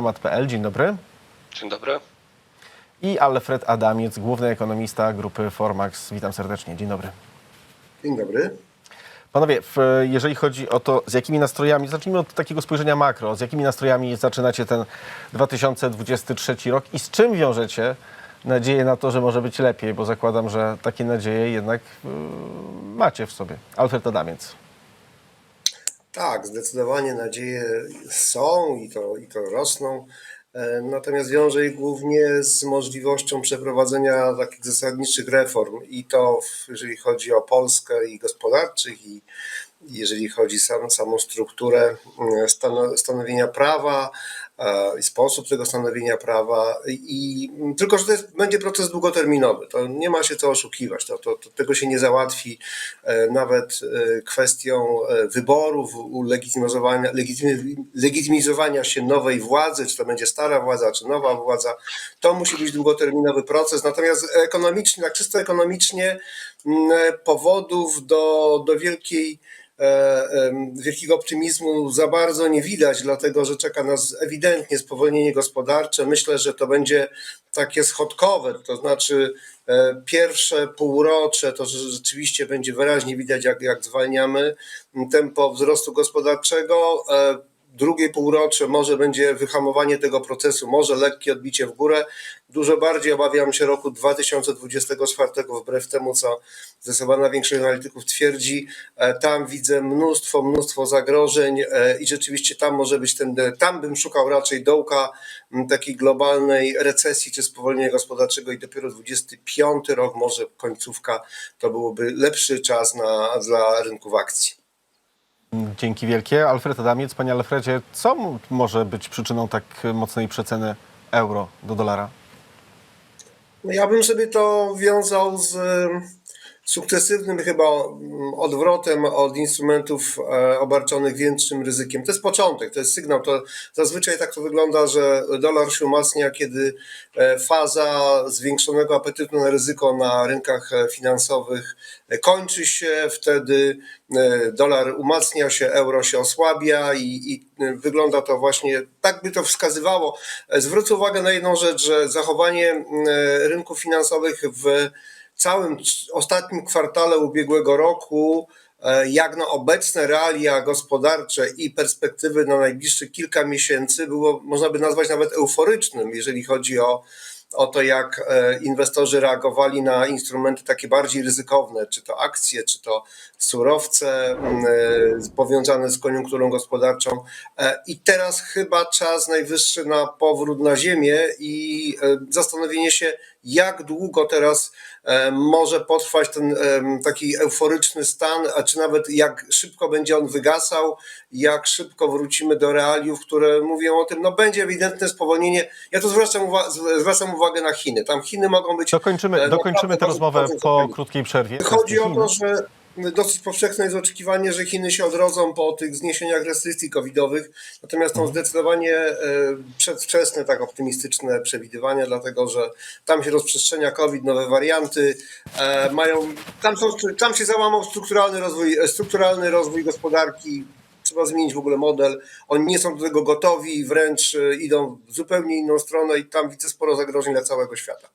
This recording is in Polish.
Tomat.pl. Dzień dobry. Dzień dobry. I Alfred Adamiec, główny ekonomista grupy Formax. Witam serdecznie. Dzień dobry. Dzień dobry. Panowie, jeżeli chodzi o to, z jakimi nastrojami, zacznijmy od takiego spojrzenia makro, z jakimi nastrojami zaczynacie ten 2023 rok i z czym wiążecie nadzieję na to, że może być lepiej, bo zakładam, że takie nadzieje jednak y, macie w sobie. Alfred Adamiec. Tak, zdecydowanie nadzieje są i to, i to rosną. E, Natomiast wiąże je głównie z możliwością przeprowadzenia takich zasadniczych reform i to jeżeli chodzi o Polskę i gospodarczych i jeżeli chodzi o sam, samą strukturę stano, stanowienia prawa e, i sposób tego stanowienia prawa i, tylko, że to jest, będzie proces długoterminowy, to nie ma się co oszukiwać, to, to, to tego się nie załatwi e, nawet e, kwestią e, wyborów, ulegitymizowania, legitymi- legitymizowania się nowej władzy, czy to będzie stara władza, czy nowa władza, to musi być długoterminowy proces, natomiast ekonomicznie, tak czysto ekonomicznie mm, powodów do, do wielkiej e, wielkiego optymizmu za bardzo nie widać, dlatego że czeka nas ewidentnie spowolnienie gospodarcze. Myślę, że to będzie takie schodkowe, to znaczy e, pierwsze półrocze to rzeczywiście będzie wyraźnie widać, jak, jak zwalniamy tempo wzrostu gospodarczego. Drugie półrocze może będzie wyhamowanie tego procesu, może lekkie odbicie w górę. Dużo bardziej obawiam się roku 2024, wbrew temu, co zdecydowana większość analityków twierdzi. E, Tam widzę mnóstwo, mnóstwo zagrożeń e, i rzeczywiście tam może być ten, tam bym szukał raczej dołka takiej globalnej recesji czy spowolnienia gospodarczego i dopiero 25 rok, może końcówka, to byłoby lepszy czas na, dla rynków akcji. Dzięki wielkie. Alfred Adamiec, panie Alfredzie, co może być przyczyną tak mocnej przeceny euro do dolara? No ja bym sobie to wiązał z sukcesywnym chyba mm, odwrotem od instrumentów e, obarczonych większym ryzykiem. To jest początek, to jest sygnał. To zazwyczaj tak to wygląda, że dolar się umacnia, kiedy e, faza zwiększonego apetytu na ryzyko na rynkach e, finansowych kończy się, wtedy dolar umacnia się, euro się osłabia i, i wygląda to właśnie, tak by to wskazywało. Zwrócę uwagę na jedną rzecz, że zachowanie m, e, rynków finansowych w całym ostatnim kwartale ubiegłego roku, e, jak na obecne realia gospodarcze i perspektywy na najbliższe kilka miesięcy, było, można by nazwać nawet euforycznym, jeżeli chodzi o, o to, jak e, inwestorzy reagowali na instrumenty takie bardziej ryzykowne, czy to akcje, czy to surowce m, e, powiązane z koniunkturą gospodarczą. I teraz chyba czas najwyższy na powrót na ziemię i zastanowienie się, jak długo teraz e, może potrwać ten em, taki euforyczny stan, a czy nawet jak szybko będzie on wygasał, jak szybko wrócimy do realiów, które mówią o tym, no będzie ewidentne spowolnienie. Ja tu zwracam, uwa- zwracam uwagę na Chiny. Tam Chiny mogą być. Dokończymy, e, dokończymy tę rozmowę po krótkiej przerwie. Chodzi o to, że dosyć powszechne jest oczekiwanie, że Chiny się odrodzą po tych zniesieniach restrykcji covidowych, natomiast są zdecydowanie e, przedwczesne, tak optymistyczne przewidywania, dlatego że tam się rozprzestrzenia COVID, nowe warianty, e, mają, tam, są, tam się załamał strukturalny rozwój, e, strukturalny rozwój gospodarki, trzeba zmienić w ogóle model. Oni nie są do tego gotowi, wręcz idą w zupełnie inną stronę i tam widzę sporo zagrożeń dla całego świata.